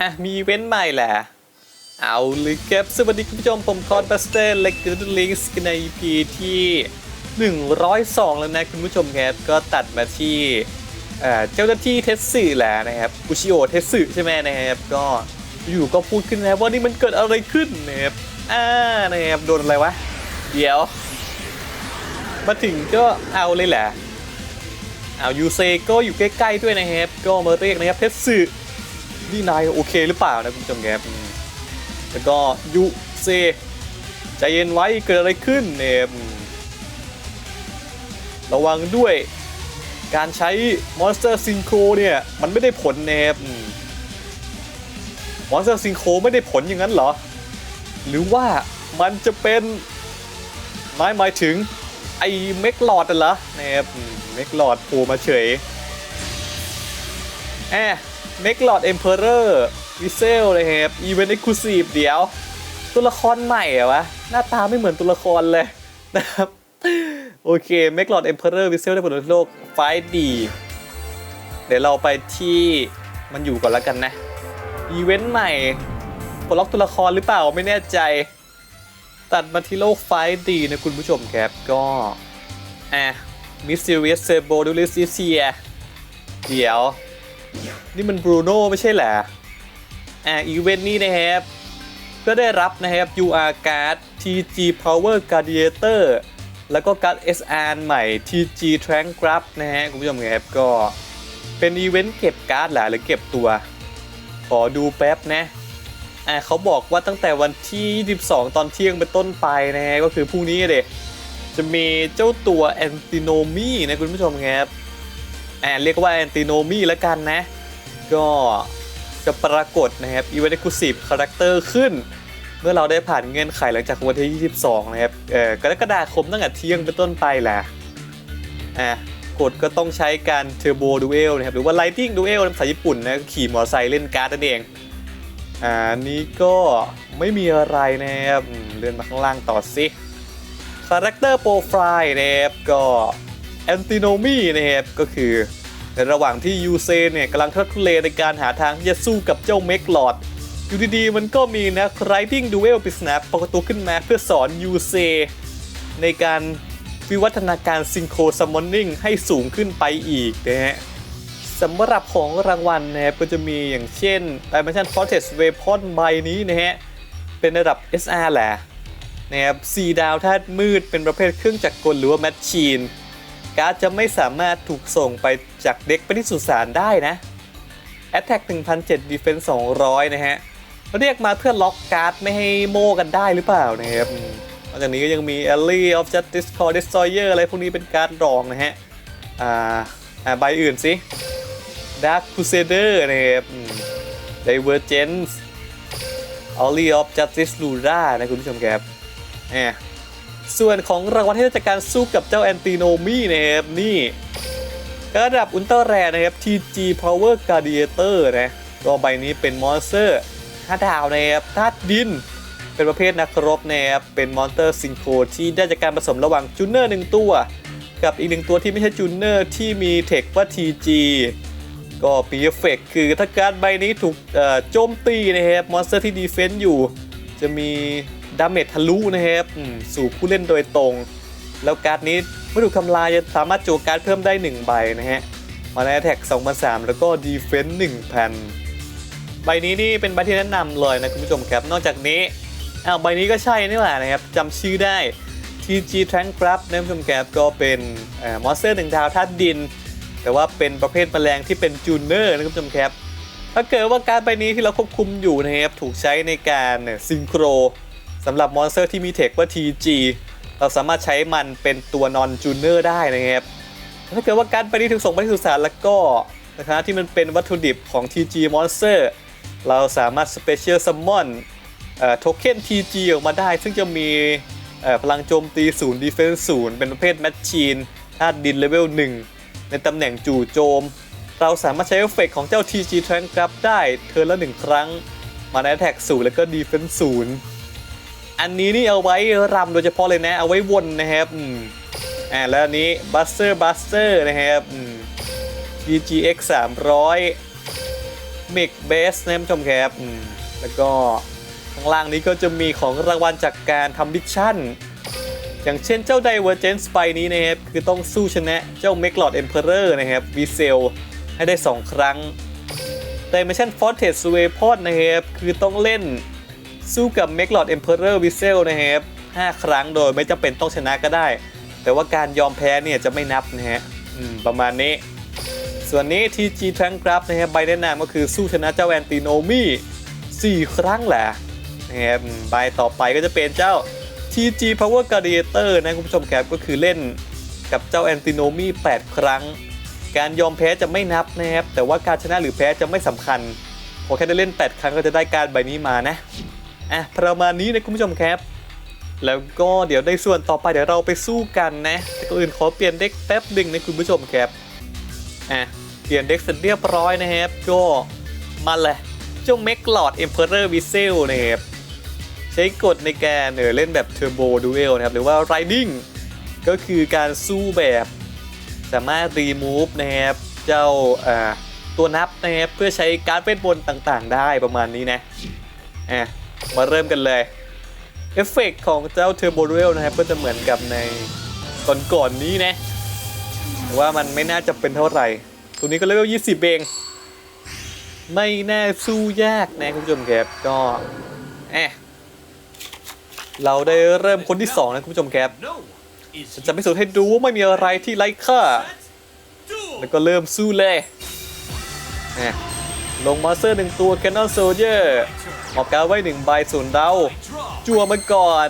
อะมีเว้นใหม่แหละ เอาเลยครับสวัสดีคุณผู้ชมผมคอนบัสเตอร์เล็กเดอร์ลิงส์ใน EP ที่ 102 แล้วนะคุณผู้ชมครับ ก็ตัดมาที่เอ่อเจ้าหน้าที่เทสสึแหละนะครับอุชิโอเทสสึใช่ไหมนะครับ ก็อยู่ก็พูดขึ้นนะว่านี่มันเกิดอะไรขึ้นนะครับอ่านะครับโดนอะไรวะ เดี๋ยว มาถึงก็เอาเลยแหละเอายูเซก็อยู่ใกล้ๆด้วยนะครับ ก็มาเรียกนะครับเทสสึนี่นายโอเคหรือเปล่านะคุณผู้ชมครับแล้วก็ยูเซใจเย็นไว้เกิดอะไรขึ้นเนี่ยระวังด้วย การใช้มอนสเตอร์ซิงโครเนี่ย มันไม่ได้ผลนะครับมอนสเตอร์ซิงโครไม่ได้ผลอย่างนั้นเหรอ หรือว่ามันจะเป็นหมายหมายถึง ไอ้เมกหลอดน่ะเหรอนะครับเมกหลอดโผล่มาเฉยแอบเมกหลอดเอ็มเพอเรอร์วิเซลเลยครับอีเวนต์เอ็กซ์คลูซีฟเดี๋ยว ตัวละครใหม่เหรอวะ หน้าตาไม่เหมือนตัวละครเลยนะครับ โอเคเมกหลอดเอ็มเพอเรอร์วิเซลได้บนโลกไฟดีเดี๋ยวเราไปที่มันอยู่ก่อนแล้วกันนะ อีเวนต์ใหม่ปลดล็อกตัวละครหรือเปล่าไม่แน่ใจ ตัดมาที่โลกไฟดีนะคุณผู้ชมครับ ก็อะมิสซิเรียสเซโบดูลิซิเซียเดี๋ยว นี่มันบรูโน่ไม่ใช่เหรออะอีเวนต์นี้นะครับ ก็ได้รับนะครับ UR card TG Power Gladiator แล้วก็การ์ด SR ใหม่ TG Trank Grab นะฮะคุณผู้ชมครับก็เป็นอีเวนต์เก็บการ์ดแหละหรือเก็บตัว ขอดูแป๊บนะ อ่าเขาบอกว่าตั้งแต่วันที่22ตอนเที่ยงเป็นต้นไปนะฮะก็คือพรุ่งนี้เด็จะมีเจ้าตัวแอนติโนมีนะคุณผู้ชมครับอ่าเรียกว่าแอนติโนมีแล้วกันนะ ก็จะปรากฏนะครับอีเวนต์คลูซีฟคาแรคเตอร์ขึ้น เมื่อเราได้ผ่านเงื่อนไขหลังจากวันที่ 22 นะครับเอ่อกรกฎาคมตั้งแต่เที่ยงเป็นต้นไปแหละอ่ากดก็ต้องใช้การเทอร์โบดูเอลนะครับหรือว่าไลทิงดูเอลภาษาญี่ปุ่นนะขี่มอเตอร์ไซค์เล่นการ์ดนั่นเอง อ่านี้ก็ไม่มีอะไรนะครับเลื่อนมาข้างล่างต่อสิคาแรคเตอร์โปรไฟล์นะครับก็แอนติโนมีนะครับก็คือในระหว่างที่ยูเซเนี่ยกำลังทุรทุเลในการหาทางที่จะสู้กับเจ้าเมกลอดอยู่ดีๆมันก็มีนะไรติ้งดูเอลปริศนาปรากฏตัวขึ้นมาเพื่อสอนยูเซในการวิวัฒนาการซิงโครซัมมอนนิ่งให้สูงขึ้นไปอีกนะฮะ สำหรับของรางวัลนะครับก็จะมีอย่างเช่น Dimension Fortress Weapon ใบนี้นะฮะ เป็นระดับ SR แหละนะครับ4ดาวธาตุมืดเป็นประเภทเครื่องจักรกลหรือว่าแมชชีน การ์ดจะไม่สามารถถูกส่งไปจากเด็กไปที่สุสานได้นะ Attack 1007 Defense 200 นะฮะ เรียกมาเพื่อล็อกการ์ดไม่ให้โม่กันได้หรือเปล่านะครับนอกจากนี้ก็ยังมี Alley of Justice Core Destroyer อะไรพวกนี้เป็นการ์ดรองนะฮะ อ่า อ่า ใบอื่นสิ Dark Crusader นะครับอืม Divergence Alley of Justice Lura นะคุณผู้ชมครับแหมส่วนของรางวัลที่ได้จากการสู้กับเจ้าแอนติโนมี่นะครับนี่ระดับอุลตร้าแรนะครับ TG Power Gladiator นะก็ใบนี้เป็นมอนสเตอร์5ดาวนะครับธาตุดิน เป็นประเภทนักรบนะครับเป็นมอนสเตอร์ซิงโครที่ได้จากการผสมระหว่างจูเนอร์หนึ่งตัว กับอีกหนึ่งตัวที่ไม่ใช่จูเนอร์ที่มีเทคว่า TG ก็ปีเอฟเฟกคือถ้าการใบนี้ถูกโจมตีนะครับมอนสเตอร์ที่ดีเฟนต์อยู่ จะมีดาเมจทะลุนะครับสู่ผู้เล่นโดยตรง แล้วการ์ดนี้เมื่อถูกทำลายจะสามารถจวการ์ดเพิ่มได้ 1 ใบนะฮะมาในแท็ก2003แล้วก็ดีเฟนต์1,000 ใบนี้นี่เป็นใบที่แนะนำเลยนะคุณผู้ชมครับ นอกจากนี้อ้าวใบนี้ก็ใช่นี่แหละนะครับจำชื่อได้ TG Tank Grab นะคุณผู้ชมครับก็เป็นมอนสเตอร์หนึ่งดาวธาตุดิน แต่ว่าเป็นประเภทแมลงที่เป็นจูเนอร์นะคุณผู้ชมครับถ้าเกิดว่าการดใบนี้ที่เราควบคุมอยู่นะครับถูกใช้ในการซิงโครสำหรับมอนสเตอร์ที่มีเทคว่า TG เราสามารถใช้มันเป็นตัวนอนจูเนอร์ได้นะครับถ้าเกิดว่าการดใบนี้ถูกส่งไปที่สุสานแล้วก็นะครับที่มันเป็นวัตถุดิบของ TG Monster เราสามารถ Special Summon โทเค็น TG ออกมาได้ ซึ่งจะมีพลังโจมตี0 Defense 0เป็นประเภทแมชชีนธาตุดินเลเวล1 ในตำแหน่งจู่โจม เราสามารถใช้เอฟเฟกต์ของเจ้า TG Trank ครับได้เทิร์นละหนึ่งครั้ง มาในแท็ก0แล้วก็ Defense 0อันนี้นี่เอาไว้รำโดยเฉพาะเลยนะ เอาไว้วนนะครับอืมอ่าแล้วอันนี้ Buster Buster นะครับอืม DGX 300 Mix Base นะผู้ชมครับอืมแล้วก็ข้างล่างนี้ก็จะมีของรางวัลจากการทำมิชชั่น อย่างเช่นเจ้า Divergence ไปนี้นะครับ คือต้องสู้ชนะเจ้า m e g l o d Emperor นะครับ v i s e l ให้ได้ 2 ครั้ง Dimension Fortress Weapon นะครับ คือต้องเล่นสู้กับ m e g l o d Emperor v i s e l นะครับ 5 ครั้งโดยไม่จำเป็นต้องชนะก็ได้ แต่ว่าการยอมแพ้เนี่ยจะไม่นับนะฮะประมาณนี้ ส่วนนี้ TG Tank ครับนะครับใบแนะนำก็คือสู้ชนะเจ้าแอนติโนมี่4ครั้งแหละนะครับใบต่อไปก็จะเป็นเจ้า TG Power Gladiator นะคุณผู้ชมครับก็คือเล่นกับเจ้าแอนติโนมี่8ครั้ง การยอมแพ้จะไม่นับนะครับแต่ว่าการชนะหรือแพ้จะไม่สำคัญพอแค่ได้เล่น 8 ครั้งก็จะได้การใบนี้มานะอะประมาณนี้นะคุณผู้ชมครับ แล้วก็เดี๋ยวในส่วนต่อไปเดี๋ยวเราไปสู้กันนะแต่ก่อนอื่นขอเปลี่ยนเด็กแป๊บหนึ่งนะคุณผู้ชมครับอะเปลี่ยนเด็กเสร็จเรียบร้อยนะครับก็มาเลยเจ้าเมกลอดเอ็มเพอเรอร์วิเซลนะครับ ใช้กฎในการเออเล่นแบบเทอร์โบดูเอลนะครับหรือว่า Riding ก็คือการสู้แบบสามารถรีมูฟนะครับเจ้าตัวนับนะครับเพื่อใช้การเวทมนต์ต่างๆ ได้ประมาณนี้นะอะมาเริ่มกันเลยเอฟเฟกต์ของเจ้าเทอร์โบดูเอลนะครับก็จะเหมือนกับในก่อนๆนี้นะแต่ว่ามันไม่น่าจะเป็นเท่าไหร่ ตัวนี้ก็เลเวล20 เอง ไม่น่าสู้ยากนะคุณผู้ชมครับก็แอะ เราได้เริ่มคนที่2นะคุณผู้ชมครับฉันจะพิสูจน์ให้ดูว่าไม่มีอะไรที่ไร้ค่า แล้วก็เริ่มสู้เลยนะลงมาสเตอร์หนึ่งตัว Cannon Soldier ออกการดไว้หนึ่งใบศูนย์เดาจั่วมาก่อน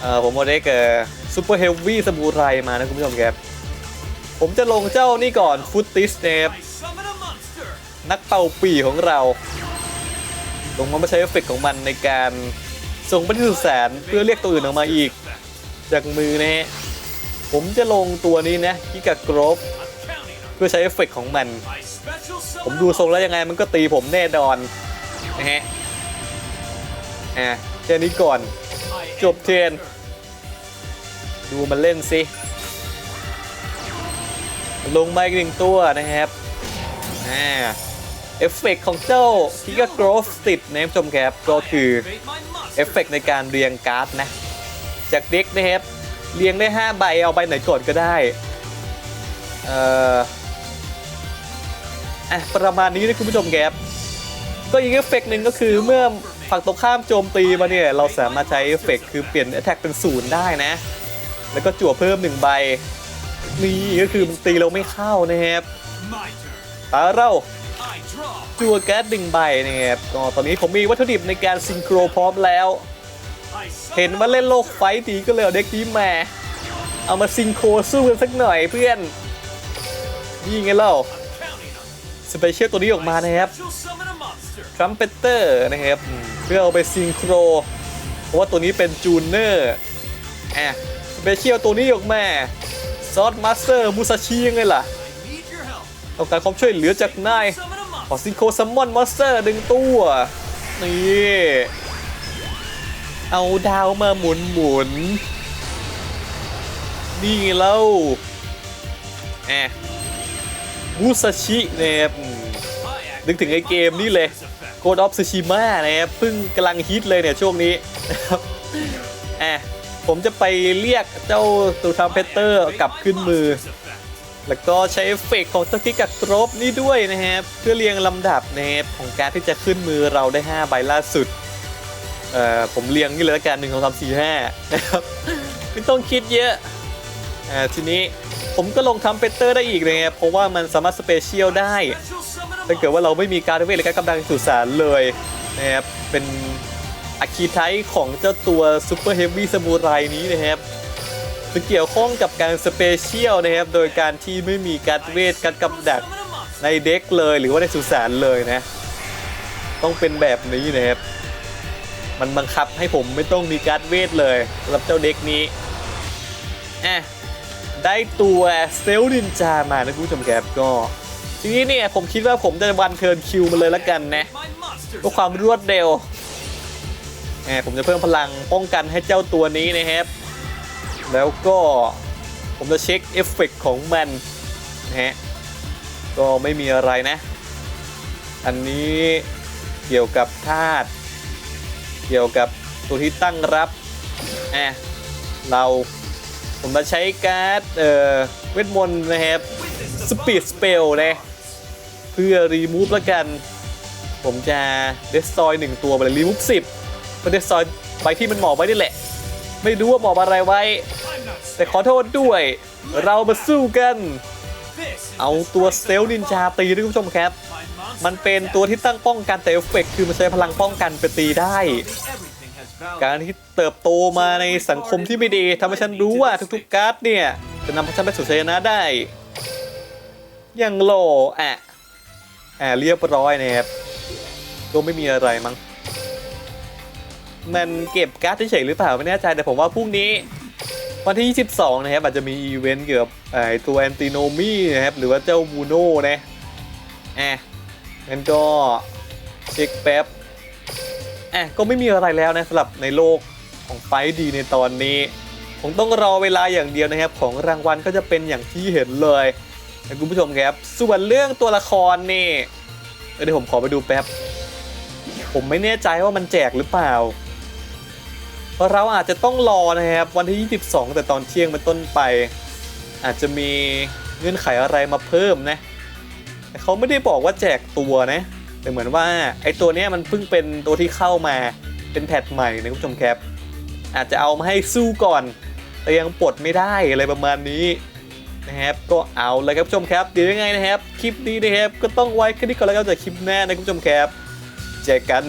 เอ่อผมเอาเด็กเอ่อซูเปอร์เฮฟวี่สมูไรมานะคุณผู้ชมครับ ผมจะลงเจ้านี่ก่อนฟุตติสเนปนักเป่าปีของเรา ลงมาไม่ใช้เอฟเฟกต์ของมันในการ ส่งไปที่สุดแสนเพื่อเรียกตัวอื่นออกมาอีก จากมือนะฮะผมจะลงตัวนี้นะกิกากรฟเพื่อใช้เอฟเฟกต์ของมัน ผมดูทรงแล้วยังไงมันก็ตีผมแน่นอนนะฮะอะแค่นี้ก่อนจบเทน ดูมันเล่นสิ ลงมาอีกหนึ่งตัวนะครับอ่า เอฟเฟกต์ของเจ้ากิกากรฟติดนะคุณผู้ชมครับก็คือเอฟเฟกต์ในการเรียงการ์ดนะ จากเด็กนะครับเรียงได้ 5 ใบเอาใบไหนก่อนก็ได้เอ่ออะประมาณนี้นะคุณผู้ชมครับก็อีกเอฟเฟกต์หนึ่งก็คือเมื่อฝั่งตรงข้ามโจมตีมาเนี่ย เราสามารถใช้เอฟเฟกต์คือเปลี่ยน attack เป็นศูนย์ได้นะ แล้วก็จั่วเพิ่มหนึ่งใบ นี่ก็คือมันตีเราไม่เข้านะครับตาเรา จัวแก๊สหนึ่งใบนะครับก็ตอนนี้ผมมีวัตถุดิบในการซิงโครพร้อมแล้ว เห็นว่าเล่นโลกไฟตีก็เลยเอาเด็กนี้มา เอามาซิงโครสู้กันสักหน่อยเพื่อน นี่ไงเล่าสเปเชียลตัวนี้ออกมานะครับทรัมเปเตอร์นะครับเพื่อเอาไปซิงโคร เพราะว่าตัวนี้เป็นจูเนอร์อะสเปเชียลตัวนี้ออกมาซอสมาสเตอร์มูซาชิยังไงล่ะ ต้องการความช่วยเหลือจากนายขอซิงโคซัมมอนมอสเตอร์หนึ่งตัว นี่เอาดาวมาหมุนหมุนๆนี่ไงเล่าแอะมูซาชินะครับนึกถึงไอเกมนี่เลยโ o ดอ of ซ s ชิม a นะครับเพิ่งกำลังฮิตเลยเนี่ยช่วงนี้นะครับอะผมจะไปเรียกเจ้าตูทามเพเตอร์กลับขึ้นมือ แล้วก็ใช้เอฟเฟกต์ของตะกี้กับกรบนี่ด้วยนะครับเพื่อเรียงลำดับนะครับของการที่จะขึ้นมือเราได้ 5 ใบล่าสุดเอ่อผมเรียงนี่เลยละกันหนึ่งสองสามสี่ห้านะครับไม่ต้องคิดเยอะอ่าทีนี้ผมก็ลงทำเปเตอร์ได้อีกนะครับเพราะว่ามันสามารถสเปเชียลได้ถ้าเกิดว่าเราไม่มีการเวทหรือการกำลังสุสานเลยนะครับเป็นอะคีไทของเจ้าตัวซูเปอร์เฮฟวี่สมูไรนี้นะครับ จะเกี่ยวข้องกับการสเปเชียลนะครับ โดยการที่ไม่มีการเวทการกำดักในเด็กเลยหรือว่าในสุสานเลยนะ ต้องเป็นแบบนี้นะครับ มันบังคับให้ผมไม่ต้องมีการเวทเลยสำหรับเจ้าเด็กนี้อะได้ตัวเซลลินจามานะคุณผู้ชมครับก็ทีนี้เนี่ยผมคิดว่าผมจะวันเทิร์นคิวมาเลยละกันนะเพื่อความรวดเร็วแหมผมจะเพิ่มพลังป้องกันให้เจ้าตัวนี้นะครับ แล้วก็ผมจะเช็คเอฟเฟกต์ของมันนะฮะ ก็ไม่มีอะไรนะ อันนี้เกี่ยวกับธาตุเกี่ยวกับตัวที่ตั้งรับอะเราผมมาใช้การ์ดเอ่อเวทมนต์นะครับสปีดสเปลนะเพื่อรีมูฟแล้วกัน ผมจะเดสซอยหนึ่งตัวไปเลยรีมูฟสิบเพื่อเดสซอยใบที่มันหมอบไว้นี่แหละ ไม่รู้ว่าหมอบอะไรไว้ แต่ขอโทษด้วย เรามาสู้กัน เอาตัวเซลล์นินจาตีด้วยคุณผู้ชมครับ มันเป็นตัวที่ตั้งป้องกันแต่เอฟเฟกต์คือมันใช้พลังป้องกันไปตีได้ การที่เติบโตมาในสังคมที่ไม่ดีทำให้ฉันรู้ว่าทุกๆการ์ดเนี่ย จะนำฉันไปสู่ชัยชนะได้ อย่างโลอะอะเรียบร้อยนะครับก็ไม่มีอะไรมั้งมันเก็บการ์ดเฉยหรือเปล่าไม่แน่ใจแต่ผมว่าพรุ่งนี้ วันที่ 22 นะครับ อาจจะมีอีเวนต์เกี่ยวกับตัวแอนติโนมีนะครับ หรือว่าเจ้าบูโน่นะอะงั้นก็เช็คแป๊บอะก็ไม่มีอะไรแล้วนะสำหรับในโลกของไฟดีในตอนนี้ผมต้องรอเวลาอย่างเดียวนะครับ ของรางวัลก็จะเป็นอย่างที่เห็นเลยนะคุณผู้ชมครับ ส่วนเรื่องตัวละครนี่เดี๋ยวผมขอไปดูแป๊บ ผมไม่แน่ใจว่ามันแจกหรือเปล่า เราอาจจะต้องรอนะครับวันที่ 22 แต่ตอนเที่ยงเป็นต้นไป อาจจะมีเงื่อนไขอะไรมาเพิ่มนะแต่เขาไม่ได้บอกว่าแจกตัวนะแต่เหมือนว่าไอ้ตัวเนี้ยมันเพิ่งเป็นตัวที่เข้ามาเป็นแพทใหม่นะคุณผู้ชมครับ อาจจะเอามาให้สู้ก่อน แต่ยังปลดไม่ได้อะไรประมาณนี้นะครับก็เอาเลยครับคุณผู้ชมครับเดี๋ยวยังไงนะครับ คลิปนี้นะครับก็ต้องไว้แค่นี้ก่อนแล้วกันจากคลิปหน้านะคุณผู้ชมครับเจอกัน